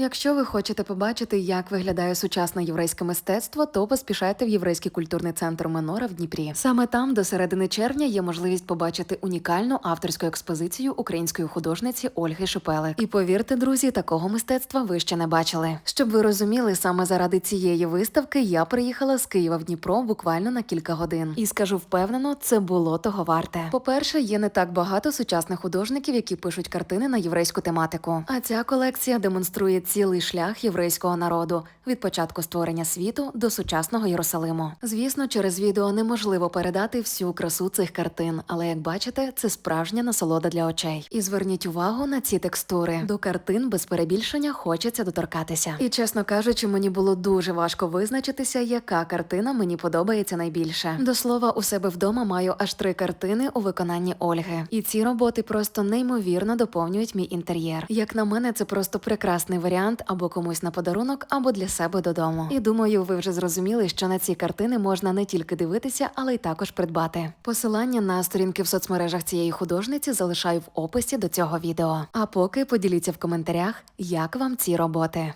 Якщо ви хочете побачити, як виглядає сучасне єврейське мистецтво, то поспішайте в єврейський культурний центр Менора в Дніпрі. Саме там до середини червня є можливість побачити унікальну авторську експозицію української художниці Ольги Шипелик. І повірте, друзі, такого мистецтва ви ще не бачили. Щоб ви розуміли, саме заради цієї виставки я приїхала з Києва в Дніпро буквально на кілька годин. І скажу впевнено, це було того варте. По-перше, є не так багато сучасних художників, які пишуть картини на єврейську тематику. А ця колекція демонструє цілий шлях єврейського народу від початку створення світу до сучасного Єрусалиму. Звісно, через відео неможливо передати всю красу цих картин, але як бачите, це справжня насолода для очей. І зверніть увагу на ці текстури. До картин без перебільшення хочеться доторкатися. І чесно кажучи, мені було дуже важко визначитися, яка картина мені подобається найбільше. До слова, у себе вдома маю аж три картини у виконанні Ольги. І ці роботи просто неймовірно доповнюють мій інтер'єр. Як на мене, це просто прекрасний варіант або комусь на подарунок, або для себе додому. І думаю, ви вже зрозуміли, що на ці картини можна не тільки дивитися, але й також придбати. Посилання на сторінки в соцмережах цієї художниці залишаю в описі до цього відео. А поки поділіться в коментарях, як вам ці роботи.